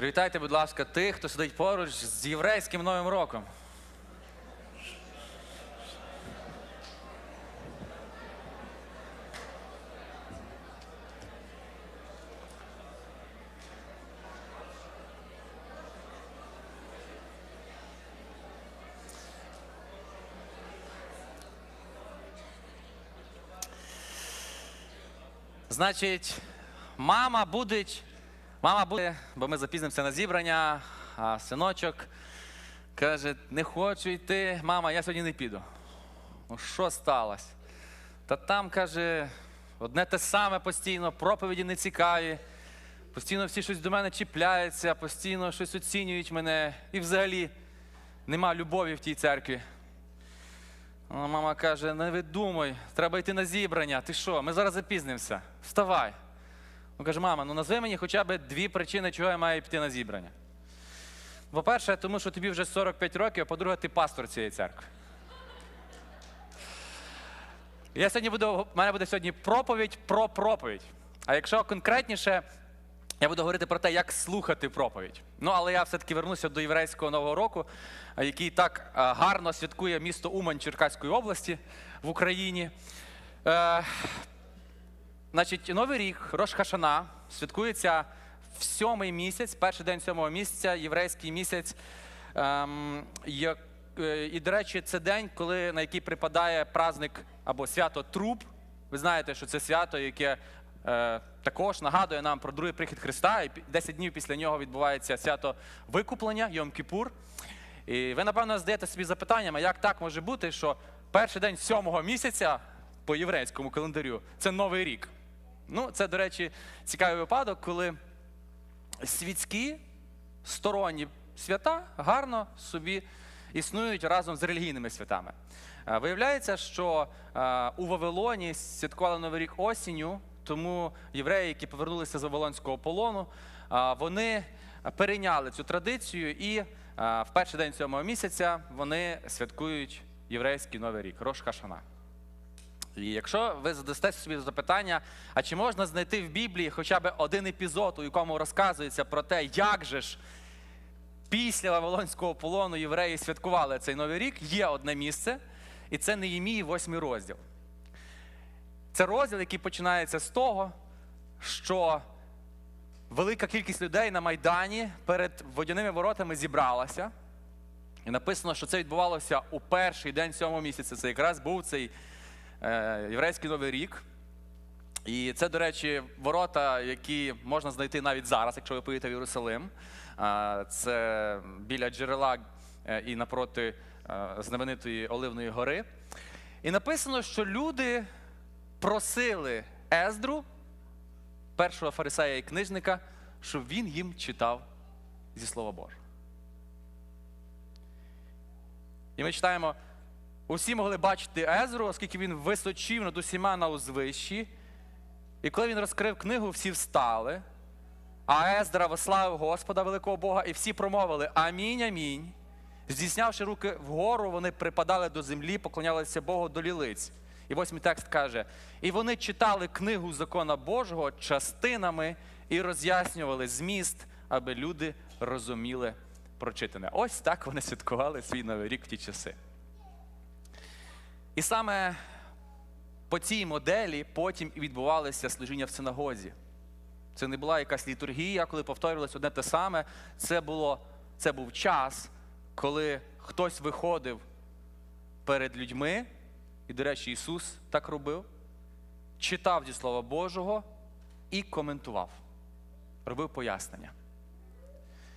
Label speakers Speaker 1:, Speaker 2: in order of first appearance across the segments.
Speaker 1: Привітайте, будь ласка, тих, хто сидить поруч з єврейським Новим роком. Значить, мама буде, мама буде, бо ми запізнимося на зібрання, а синочок каже: не хочу йти, мама, я сьогодні не піду. Ну, що сталося? Та там, каже, одне те саме постійно, проповіді не цікаві, постійно всі щось до мене чіпляються, постійно щось оцінюють мене. І взагалі нема любові в тій церкві. А мама каже: не видумай, треба йти на зібрання. Ти що? Ми зараз запізнимося. Вставай. Він каже, мама, ну назви мені хоча б дві причини, чого я маю піти на зібрання. По-перше, тому що тобі вже 45 років, а по-друге, ти пастор цієї церкви. Я сьогодні буду, в мене буде сьогодні проповідь про проповідь. А якщо конкретніше, я буду говорити про те, як слухати проповідь. Ну, але я все-таки вернуся до єврейського нового року, який так гарно святкує місто Умань Черкаської області в Україні. Значить, Новий рік, Рош Хашана, святкується в сьомий місяць, перший день сьомого місяця, єврейський місяць. Ем, е, і, до речі, це день, коли, на який припадає праздник або свято Труб. Ви знаєте, що це свято, яке е, також нагадує нам про другий прихід Христа. І пі- 10 днів після нього відбувається свято Викуплення, Йом-Кіпур. І ви, напевно, задаєте собі запитанням, а як так може бути, що перший день сьомого місяця по єврейському календарю це Новий рік. Ну, це, до речі, цікавий випадок, коли світські сторонні свята гарно собі існують разом з релігійними святами. Е, Виявляється, що е, у Вавилоні святкували Новий рік осінню, тому євреї, які повернулися з Вавилонського полону, е, вони перейняли цю традицію і в перший день цього місяця вони святкують єврейський новий рік Рош Хашана. І якщо ви задасте собі запитання, а чи можна знайти в Біблії хоча б один епізод, у якому розказується про те, як же ж після Вавилонського полону євреї святкували цей новий рік, є одне місце, і це Неємії, восьмий розділ. Це розділ, який починається з того, що велика кількість людей на Майдані перед водяними воротами зібралася. І написано, що це відбувалося у перший день сьомого місяця. Це якраз був цей єврейський новий рік. І це, до речі, ворота, які можна знайти навіть зараз, якщо ви поїдете в Єрусалим. Це біля джерела е, і напроти е, знаменитої Оливної гори. І написано, що люди просили Ездру, першого фарисея і книжника, щоб він їм читав зі Слова Божого. І ми читаємо, усі могли бачити Езру, оскільки він височив над усіма на узвищі. І коли він розкрив книгу, всі встали. А Ездра виславив Господа великого Бога, і всі промовили Амінь, амінь. Здійснявши руки вгору, вони припадали до землі, поклонялися Богу до лілиць. І восьмий текст каже: і вони читали книгу закона Божого частинами і роз'яснювали зміст, аби люди розуміли прочитане. Ось так вони святкували свій новий рік в ті часи. І саме по цій моделі потім і відбувалося служіння в синагозі. Це не була якась літургія, коли повторювалося одне те саме. Це, було, це був час, коли хтось виходив перед людьми, і, до речі, Ісус так робив, читав зі Слова Божого і коментував, робив пояснення.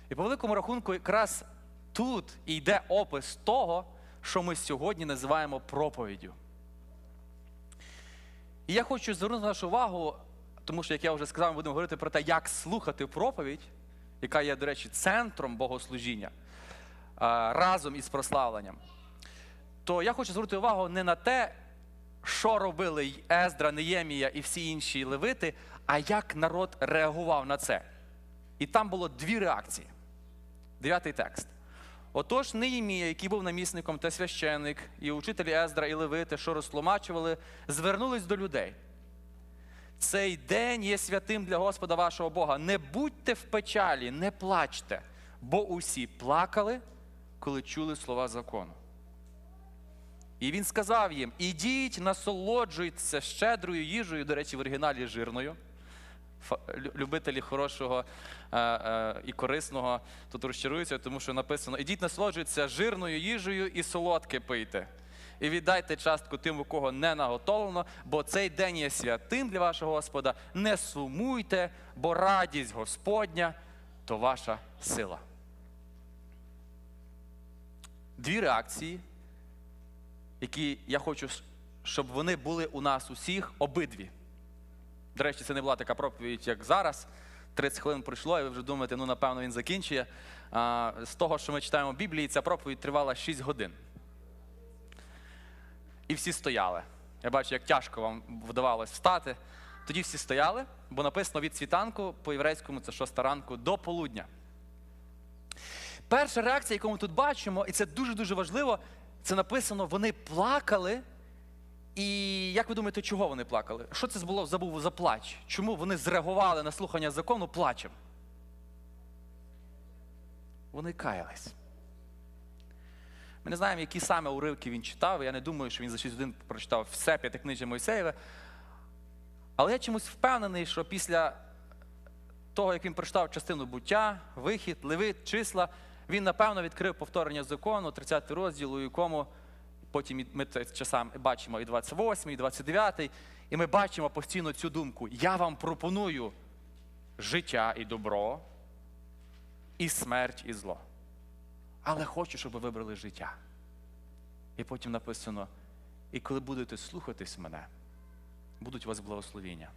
Speaker 1: І по великому рахунку, якраз тут йде опис того, що ми сьогодні називаємо проповіддю. І я хочу звернути нашу увагу, тому що, як я вже сказав, ми будемо говорити про те, як слухати проповідь, яка є, до речі, центром богослужіння разом із прославленням. То я хочу звернути увагу не на те, що робили Ездра, Неємія і всі інші левити, а як народ реагував на це. І там було дві реакції. Дев'ятий текст. Отож, Неємія, який був намісником та священник, і учителі Ездра і Левити, що розтлумачували, звернулись до людей. цей день є святим для Господа вашого Бога. Не будьте в печалі, не плачте, бо усі плакали, коли чули слова закону. І він сказав їм: ідіть, насолоджуйтеся щедрою їжею, до речі, в оригіналі жирною. Любителі хорошого е, е, і корисного тут розчаруються, тому що написано: ідіть насолоджуйтеся жирною їжею і солодке пийте. І віддайте частку тим, у кого не наготовлено, бо цей день є святим для вашого Господа. Не сумуйте, бо радість Господня то ваша сила. Дві реакції, які я хочу, щоб вони були у нас усіх обидві. До речі, це не була така проповідь, як зараз. 30 хвилин пройшло, і ви вже думаєте, ну напевно він закінчує. А, з того, що ми читаємо в Біблії, ця проповідь тривала 6 годин. І всі стояли. Я бачу, як тяжко вам вдавалось встати. Тоді всі стояли, бо написано від світанку по єврейському це 6 ранку до полудня. Перша реакція, яку ми тут бачимо, і це дуже-дуже важливо, це написано, вони плакали. І як ви думаєте, чого вони плакали? Що це було забув за плач? Чому вони зреагували на слухання закону плачем? Вони каялись. Ми не знаємо, які саме уривки він читав. Я не думаю, що він за 6 годин прочитав все п'ятикнижжя Мойсеєве. Але я чомусь впевнений, що після того, як він прочитав частину буття, вихід, левит, числа, він напевно відкрив повторення закону, 30 розділ, у якому потім ми це часам бачимо і 28, і 29, і ми бачимо постійно цю думку. Я вам пропоную життя і добро, і смерть, і зло. Але хочу, щоб ви вибрали життя. І потім написано: і коли будете слухатись мене, будуть у вас благословіння.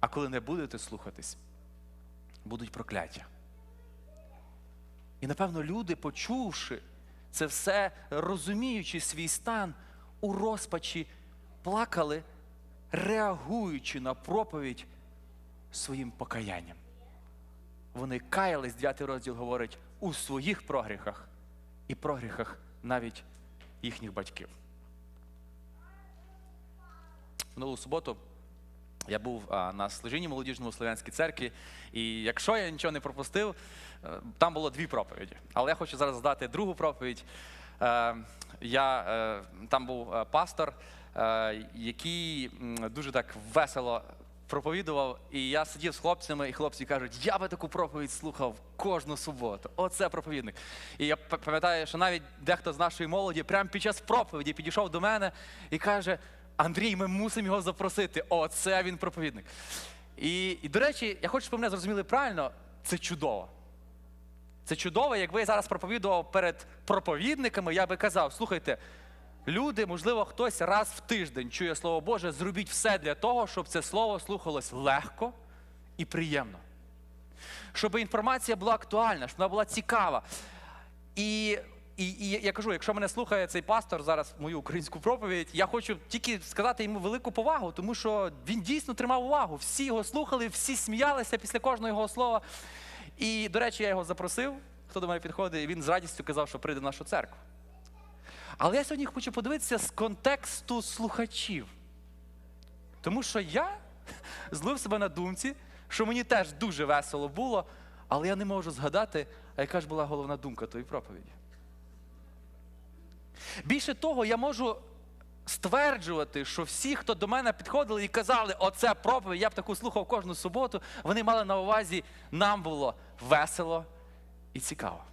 Speaker 1: А коли не будете слухатись, будуть прокляття. І напевно, люди, почувши це все, розуміючи свій стан у розпачі, плакали, реагуючи на проповідь своїм покаянням. Вони каялись, 9 розділ говорить, у своїх прогріхах і прогріхах навіть їхніх батьків. Минулу суботу я був на служінні молодіжному Слов'янській церкві, і якщо я нічого не пропустив, е, там було дві проповіді. Але я хочу зараз задати другу проповідь. Е, я, е, там був пастор, який дуже так весело проповідував, і я сидів з хлопцями, і хлопці кажуть, я би таку проповідь слухав кожну суботу. Оце проповідник. І я пам'ятаю, що навіть дехто з нашої молоді прямо під час проповіді підійшов до мене і каже: Андрій, ми мусимо його запросити. Оце він проповідник. І, і до речі, я хочу, щоб мене зрозуміли правильно, це чудово. Це чудово, якби я зараз проповідував перед проповідниками, я би казав: слухайте, люди, можливо, хтось раз в тиждень чує Слово Боже, зробіть все для того, щоб це слово слухалось легко і приємно. Щоб інформація була актуальна, щоб вона була цікава. І, і, і я кажу, якщо мене слухає цей пастор зараз мою українську проповідь, я хочу тільки сказати йому велику повагу, тому що він дійсно тримав увагу. Всі його слухали, всі сміялися після кожного його слова. І, до речі, я його запросив, хто до мене підходить, і він з радістю казав, що прийде в нашу церкву. Але я сьогодні хочу подивитися з контексту слухачів. Тому що я злив себе на думці, що мені теж дуже весело було, але я не можу згадати, а яка ж була головна думка тої проповіді. Більше того, я можу стверджувати, що всі, хто до мене підходили і казали, оце проповідь, я б таку слухав кожну суботу, вони мали на увазі, нам було весело і цікаво.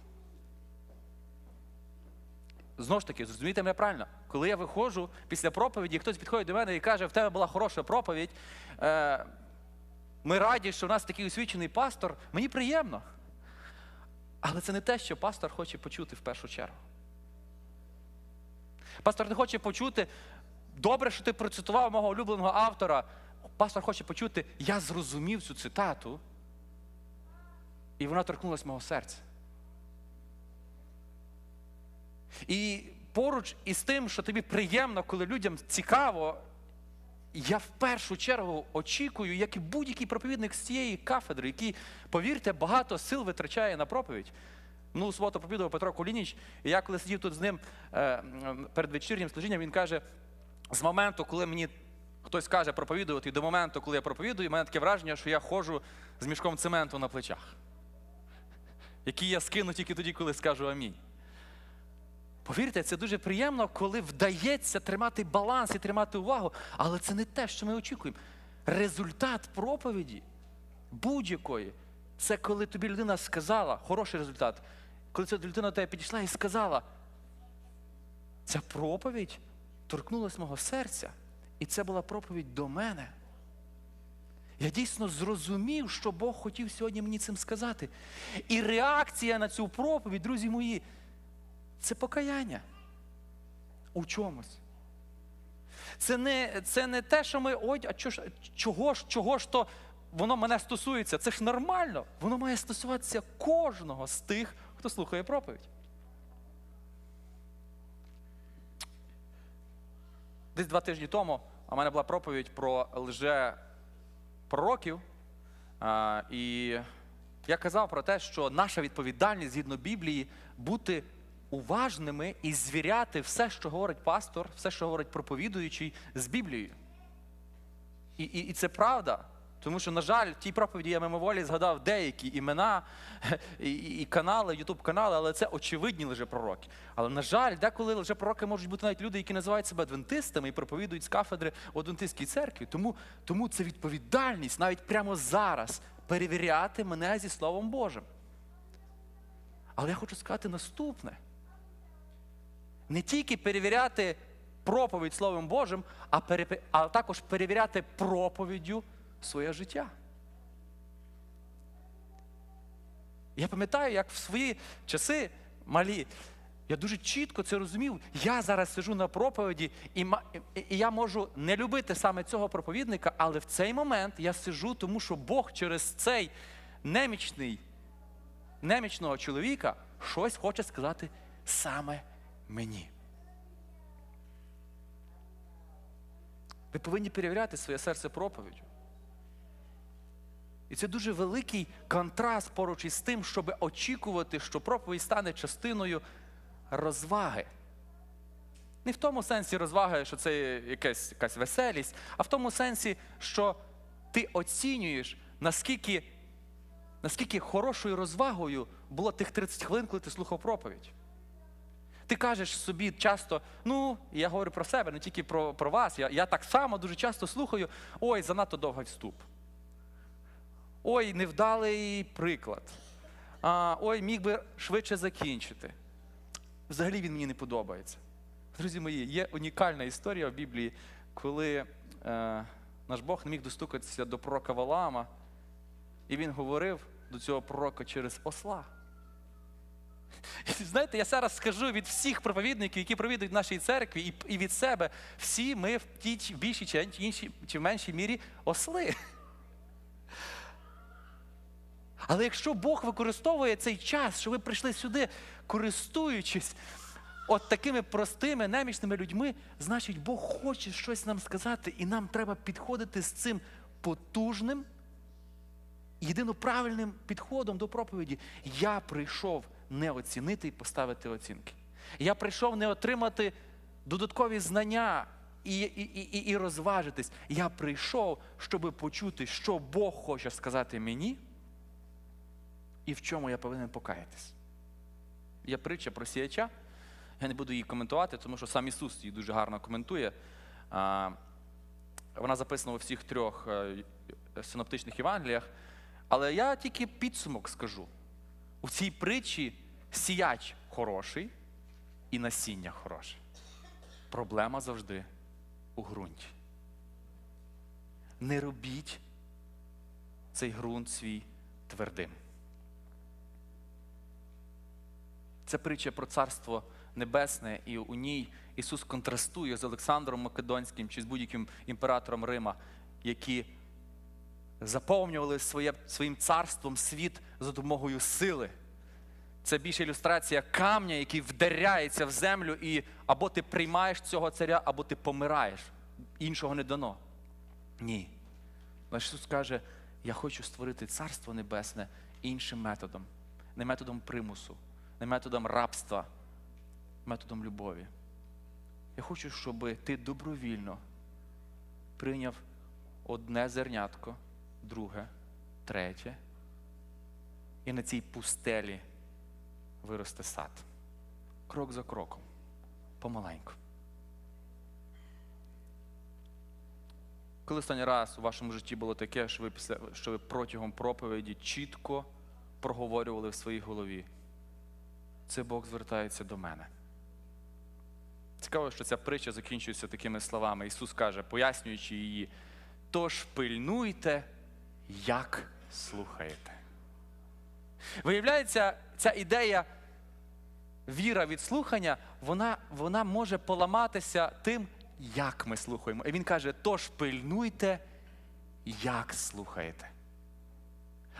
Speaker 1: Знову ж таки, зрозумійте мене правильно, коли я виходжу після проповіді, хтось підходить до мене і каже, в тебе була хороша проповідь. Е, ми раді, що в нас такий освічений пастор, мені приємно. Але це не те, що пастор хоче почути в першу чергу. Пастор не хоче почути, добре, що ти процитував мого улюбленого автора. Пастор хоче почути, я зрозумів цю цитату, і вона торкнулася мого серця. І поруч із тим, що тобі приємно, коли людям цікаво, я в першу чергу очікую, як і будь-який проповідник з цієї кафедри, який, повірте, багато сил витрачає на проповідь. Ну, суботу проповідував Петро Кулініч, і я коли сидів тут з ним е, перед вечірнім служінням, він каже: з моменту, коли мені Хтось каже проповідувати, до моменту, коли я проповідую, в мене таке враження, що я ходжу з мішком цементу на плечах, який я скину тільки тоді, коли скажу амінь. Повірте, це дуже приємно, коли вдається тримати баланс і тримати увагу, але це не те, що ми очікуємо. Результат проповіді будь-якої це коли тобі людина сказала, хороший результат, коли ця людина до тебе підійшла і сказала, ця проповідь торкнулася мого серця, і це була проповідь до мене. Я дійсно зрозумів, що Бог хотів сьогодні мені цим сказати. І реакція на цю проповідь, друзі мої, це покаяння у чомусь. Це не, це не те, що ми ой, а чого ж, чого ж, чого ж то воно мене стосується. Це ж нормально. Воно має стосуватися кожного з тих, хто слухає проповідь. Десь два тижні тому у мене була проповідь про лже пророків. І я казав про те, що наша відповідальність згідно Біблії бути уважними і звіряти все, що говорить пастор, все, що говорить проповідуючий, з Біблією. І, і, і це правда. Тому що, на жаль, в тій проповіді я мимоволі згадав деякі імена і, і, канали, ютуб-канали, але це очевидні лжепророки. Але, на жаль, деколи лжепророки можуть бути навіть люди, які називають себе адвентистами і проповідують з кафедри у адвентистській церкві. Тому, тому це відповідальність навіть прямо зараз перевіряти мене зі Словом Божим. Але я хочу сказати наступне: не тільки перевіряти проповідь Словом Божим, а, перепи- а також перевіряти проповіддю своє життя. Я пам'ятаю, як в свої часи малі, я дуже чітко це розумів. Я зараз сижу на проповіді, і, я можу не любити саме цього проповідника, але в цей момент я сижу, тому що Бог через цей немічний, немічного чоловіка щось хоче сказати саме мені. Ви повинні перевіряти своє серце проповіддю. І це дуже великий контраст поруч із тим, щоб очікувати, що проповідь стане частиною розваги. Не в тому сенсі розваги, що це якась, якась веселість, а в тому сенсі, що ти оцінюєш, наскільки, наскільки хорошою розвагою було тих 30 хвилин, коли ти слухав проповідь. Ти кажеш собі часто, ну, я говорю про себе, не тільки про, про вас. Я, я так само дуже часто слухаю, ой, занадто довгий вступ. Ой, невдалий приклад. А, ой, міг би швидше закінчити. Взагалі він мені не подобається. Друзі мої, є унікальна історія в Біблії, коли е, наш Бог не міг достукатися до пророка Валаама, і він говорив до цього пророка через осла. І знаєте, я зараз скажу від всіх проповідників, які провідують в нашій церкві, і, і від себе, всі ми в тій в більшій чи іншій чи в меншій мірі осли. Але якщо Бог використовує цей час, що ви прийшли сюди, користуючись от такими простими, немічними людьми, значить Бог хоче щось нам сказати, і нам треба підходити з цим потужним, єдино правильним підходом до проповіді. Я прийшов не оцінити і поставити оцінки. Я прийшов не отримати додаткові знання і, і, і, і розважитись. Я прийшов, щоб почути, що Бог хоче сказати мені і в чому я повинен покаятись. Є притча про сіяча. Я не буду її коментувати, тому що сам Ісус її дуже гарно коментує. Вона записана у всіх трьох е, синоптичних Євангеліях. Але я тільки підсумок скажу. У цій притчі сіяч хороший і насіння хороше. Проблема завжди у ґрунті. Не робіть цей ґрунт свій твердим. Це притча про царство небесне, і у ній Ісус контрастує з Олександром Македонським чи з будь-яким імператором Рима, які заповнювали своє, своїм царством світ за допомогою сили. Це більше ілюстрація камня, який вдаряється в землю, і або ти приймаєш цього царя, або ти помираєш. Іншого не дано. Ні. Але Ісус каже: я хочу створити царство небесне іншим методом, не методом примусу, не методом рабства, методом любові. Я хочу, щоб ти добровільно прийняв одне зернятко, друге, третє. І на цій пустелі виросте сад. Крок за кроком, помаленьку. Коли останній раз у вашому житті було таке, що ви, після, що ви протягом проповіді чітко проговорювали в своїй голові, це Бог звертається до мене. Цікаво, що ця притча закінчується такими словами. Ісус каже, пояснюючи її, тож пильнуйте, як слухаєте. Виявляється, ця ідея віра від слухання, вона, вона може поламатися тим, як ми слухаємо. І він каже: тож пильнуйте, як слухаєте.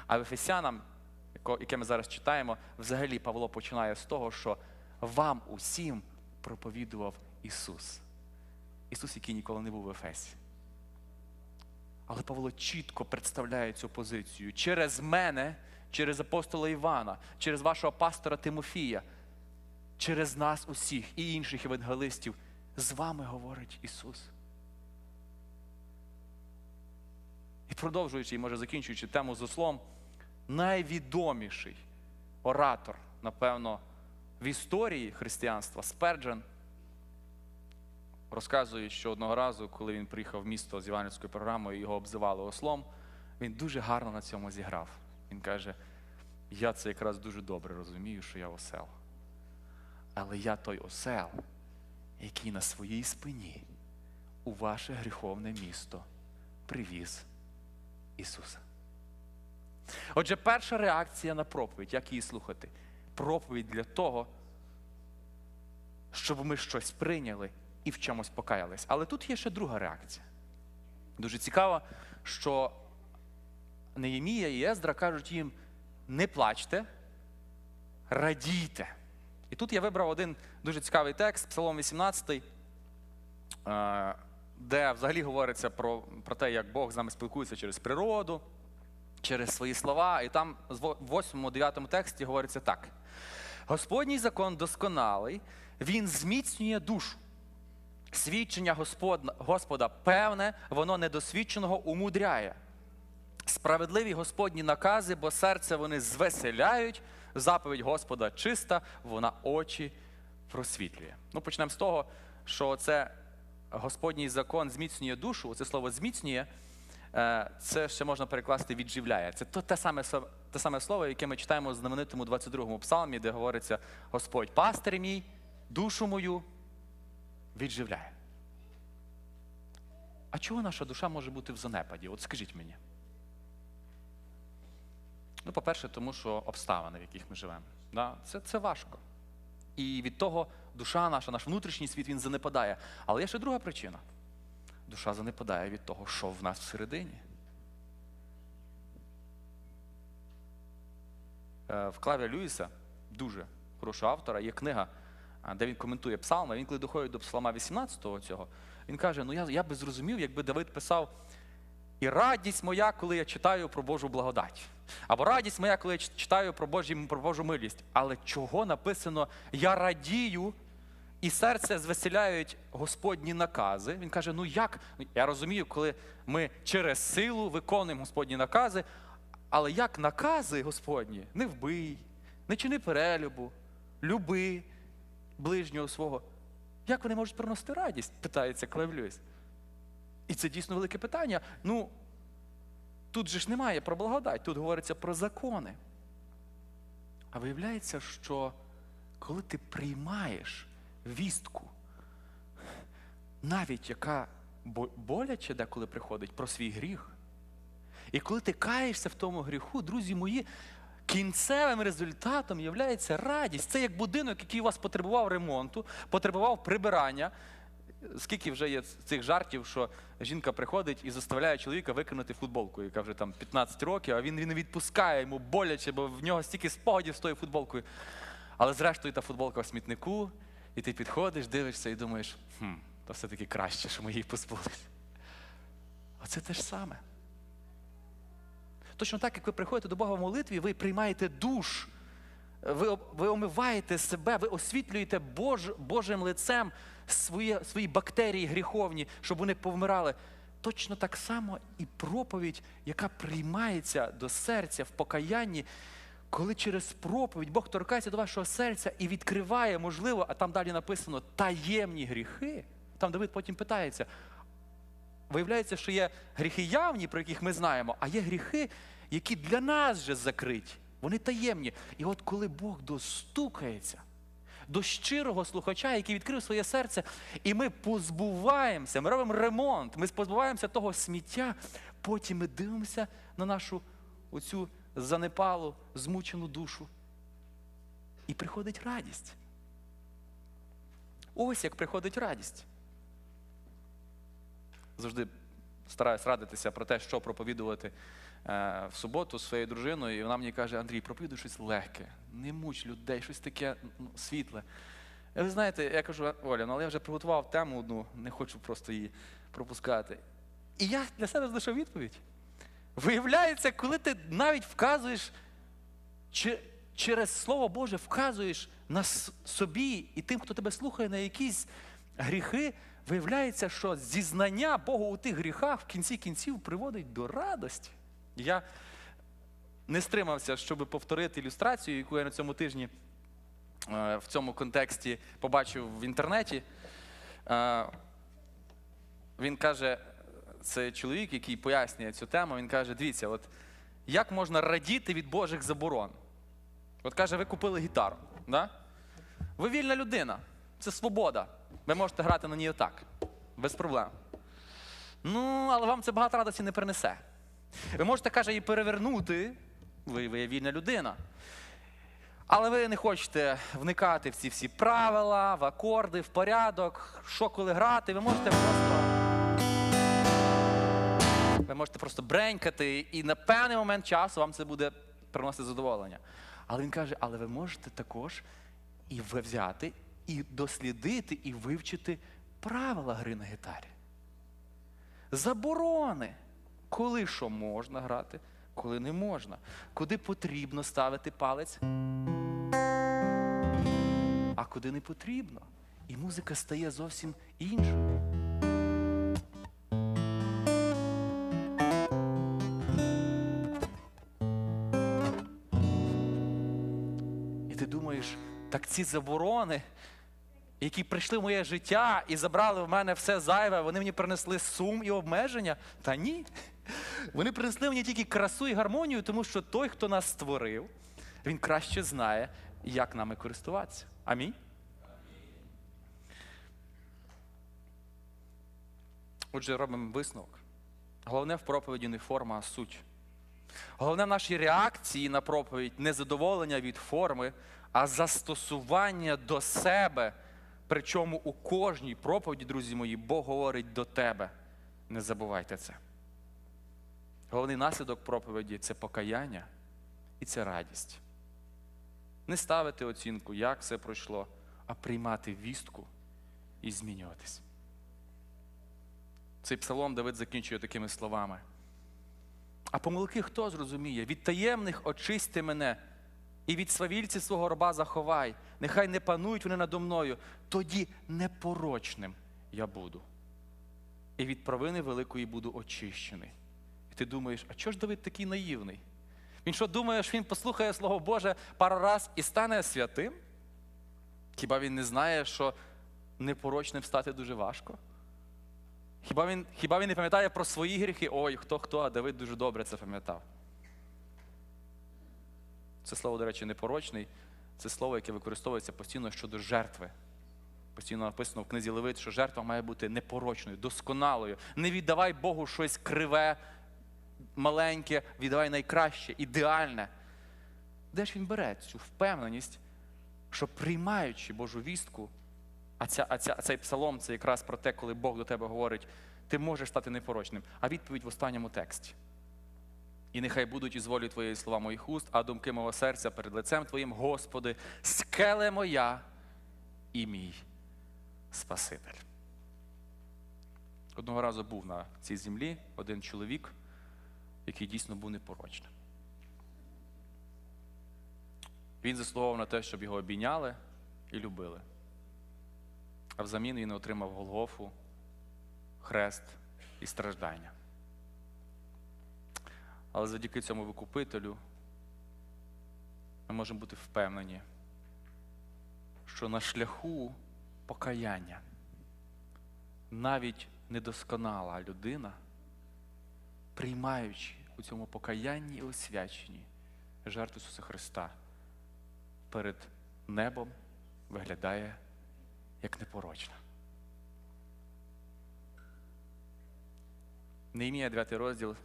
Speaker 1: А в Ефесянам, яке ми зараз читаємо, взагалі Павло починає з того, що вам усім проповідував Ісус. Ісус, який ніколи не був в Ефесі. Але Павло чітко представляє цю позицію через мене, через апостола Івана, через вашого пастора Тимофія, через нас усіх і інших евангелистів. З вами говорить Ісус. І продовжуючи, і може закінчуючи тему з ослом, найвідоміший оратор, напевно, в історії християнства Сперджен розказує, що одного разу, коли він приїхав в місто з іванівською програмою, його обзивали ослом, він дуже гарно на цьому зіграв. Він каже: я це якраз дуже добре розумію, що я осел. Але я той осел, який на своїй спині у ваше гріховне місто привіз Ісуса. Отже, перша реакція на проповідь, як її слухати? Проповідь для того, щоб ми щось прийняли і в чомусь покаялись. Але тут є ще друга реакція. Дуже цікаво, що Неємія і Ездра кажуть їм: не плачте, радійте. І тут я вибрав один дуже цікавий текст, Псалом 18, е, де взагалі говориться про, про те, як Бог з нами спілкується через природу, через свої слова. І там в 8-9 тексті говориться так: Господній закон досконалий, він зміцнює душу. Свідчення Господна, Господа певне, воно недосвідченого умудряє. Справедливі Господні накази, бо серце вони звеселяють, заповідь Господа чиста, вона очі просвітлює. Ну, почнемо з того, що це Господній закон зміцнює душу, це слово зміцнює, це ще можна перекласти відживляє. Це те, саме, те саме слово, яке ми читаємо в знаменитому 22-му псалмі, де говориться Господь пастир мій, душу мою відживляє. А чого наша душа може бути в занепаді? От скажіть мені. Ну, по-перше, тому що обставини, в яких ми живемо. Да? Це, це важко. І від того душа наша, наш внутрішній світ, він занепадає. Але є ще друга причина. Душа занепадає від того, що в нас всередині. Е, В Клавія Люїса, дуже хорошого автора, є книга, де він коментує псалми. Він коли доходить до псалма 18-го цього, він каже: ну я, я би зрозумів, якби Давид писав і радість моя, коли я читаю про Божу благодать. Або радість моя, коли я читаю про, Божі, про Божу милість. Але чого написано Я радію, і серце звеселяють Господні накази. Він каже: ну як? Я розумію, коли ми через силу виконуємо Господні накази, але як накази Господні не вбий, не чини перелюбу, люби ближнього свого. Як вони можуть приносити радість? питається Клев. І це дійсно велике питання. Ну, тут же ж немає про благодать, тут говориться про закони. А виявляється, що коли ти приймаєш вістку, навіть яка боляче деколи приходить про свій гріх, і коли ти каєшся в тому гріху, друзі мої, кінцевим результатом є радість. Це як будинок, який у вас потребував ремонту, потребував прибирання. Скільки вже є цих жартів, що жінка приходить і заставляє чоловіка викинути футболку, яка вже там 15 років, а він, не відпускає йому боляче, бо в нього стільки спогадів з тою футболкою. Але зрештою та футболка в смітнику, і ти підходиш, дивишся і думаєш, хм, то все-таки краще, що ми її позбулися. Оце те ж саме. Точно так, як ви приходите до Бога в молитві, ви приймаєте душ, ви, ви омиваєте себе, ви освітлюєте Бож, Божим лицем свої, свої бактерії гріховні, щоб вони повмирали. точно так само і проповідь, яка приймається до серця в покаянні, коли через проповідь Бог торкається до вашого серця і відкриває, можливо, а там далі написано таємні гріхи. Там Давид потім питається. Виявляється, що є гріхи явні, про яких ми знаємо, а є гріхи, які для нас вже закриті. Вони таємні. І от коли Бог достукається до щирого слухача, який відкрив своє серце, і ми позбуваємося, ми робимо ремонт, ми позбуваємося того сміття, потім ми дивимося на нашу оцю занепалу, змучену душу. І приходить радість. Ось як приходить радість. Завжди стараюсь радитися про те, що проповідувати е, в суботу з своєю дружиною, і вона мені каже: Андрій, проповідуй щось легке, не муч людей, щось таке ну, світле. Ви знаєте, я кажу, Оля, ну але я вже приготував тему одну, не хочу просто її пропускати. І я для себе знайшов відповідь. Виявляється, коли ти навіть вказуєш через Слово Боже вказуєш на собі і тим, хто тебе слухає, на якісь гріхи, виявляється, що зізнання Богу у тих гріхах в кінці кінців приводить до радості. Я не стримався, щоб повторити ілюстрацію, яку я на цьому тижні е, в цьому контексті побачив в інтернеті. Е, Він каже, це чоловік, який пояснює цю тему, він каже: дивіться, от як можна радіти від Божих заборон? От каже, ви купили гітару. Да? Ви вільна людина, це свобода. Ви можете грати на ній отак, без проблем. Ну, але вам це багато радості не принесе. Ви можете, каже, її перевернути, ви, ви є вільна людина. Але ви не хочете вникати в ці всі правила, в акорди, в порядок, що коли грати, ви можете просто. Ви можете просто бренькати, і на певний момент часу вам це буде приносити задоволення. Але він каже, але ви можете також і ви взяти, і дослідити, і вивчити правила гри на гітарі. Заборони, коли що можна грати, коли не можна, куди потрібно ставити палець, а куди не потрібно. І музика стає зовсім іншою. Ці заборони, які прийшли в моє життя і забрали в мене все зайве, вони мені принесли сум і обмеження. Та ні. Вони принесли мені тільки красу і гармонію, тому що той, хто нас створив, він краще знає, як нами користуватися. Амінь. Отже, робимо висновок. Головне в проповіді не форма, а суть. Головне в нашій реакції на проповідь не задоволення від форми, а застосування до себе. Причому у кожній проповіді, друзі мої, Бог говорить до тебе. Не забувайте це. Головний наслідок проповіді це покаяння і це радість. Не ставити оцінку, як все пройшло, а приймати вістку і змінюватись. Цей псалом Давид закінчує такими словами. А помилки хто зрозуміє? Від таємних очисти мене, і від свавільців свого раба заховай. Нехай не панують вони надо мною, тоді непорочним я буду. І від провини великої буду очищений. І ти думаєш, а чого ж Давид такий наївний? Він що думає, що він послухає Слово Боже пару раз і стане святим? Хіба він не знає, що непорочним стати дуже важко? Хіба він, хіба він не пам'ятає про свої гріхи? Ой, хто хто, а Давид дуже добре це пам'ятав. Це слово, до речі, непорочний. Це слово, яке використовується постійно щодо жертви. Постійно написано в книзі Левит, що жертва має бути непорочною, досконалою. Не віддавай Богу щось криве, маленьке, віддавай найкраще, ідеальне. Де ж він бере цю впевненість, що приймаючи Божу вістку, а, ця, а, ця, цей псалом це якраз про те, коли Бог до тебе говорить, ти можеш стати непорочним. А відповідь в останньому тексті. І нехай будуть із волі твоєї слова моїх уст, а думки мого серця перед лицем Твоїм, Господи, скеле моя і мій Спаситель. Одного разу був на цій землі один чоловік, який дійсно був непорочним. Він заслуговував на те, щоб його обійняли і любили. А взамін він отримав Голгофу, хрест і страждання. Але завдяки цьому викупителю ми можемо бути впевнені, що на шляху покаяння навіть недосконала людина, приймаючи у цьому покаянні і освяченні жертву Ісуса Христа, перед небом виглядає як непорочна. Неємія 9 розділ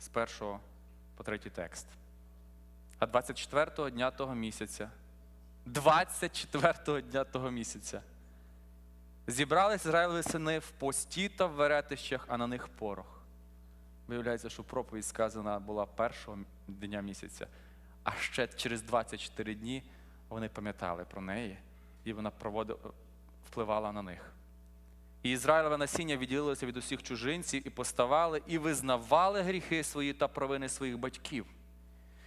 Speaker 1: з 1 по 3 текст. А 24-го дня того місяця, 24-го дня того місяця, зібрались Ізраїлеві сини в пості та в веретищах, а на них порох. Виявляється, що проповідь сказана була першого дня місяця, а ще через 24 дні вони пам'ятали про неї, і вона проводила, впливала на них. І Ізраїлеве насіння відділилося від усіх чужинців і поставали, і визнавали гріхи свої та провини своїх батьків.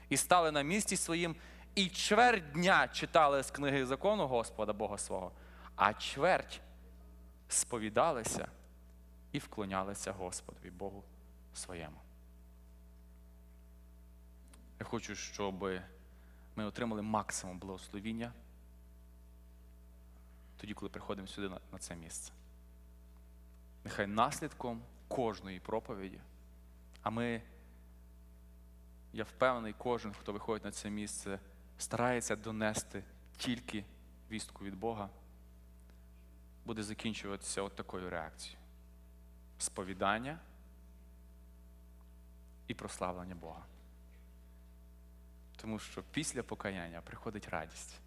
Speaker 1: І стали на місці своїм, і чверть дня читали з книги закону Господа Бога свого, а чверть сповідалися і вклонялися Господові Богу своєму. Я хочу, щоб ми отримали максимум благословіння тоді, коли приходимо сюди на, це місце. Нехай наслідком кожної проповіді, а ми, я впевнений, кожен, хто виходить на це місце, старається донести тільки вістку від Бога, буде закінчуватися от такою реакцією: сповідання і прославлення Бога. Тому що після покаяння приходить радість.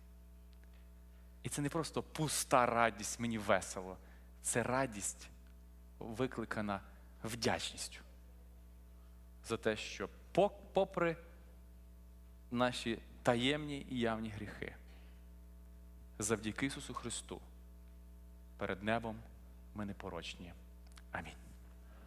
Speaker 1: І це не просто пуста радість, мені весело. Це радість, викликана вдячністю за те, що попри наші таємні і явні гріхи, завдяки Ісусу Христу, перед небом ми непорочні. Амінь.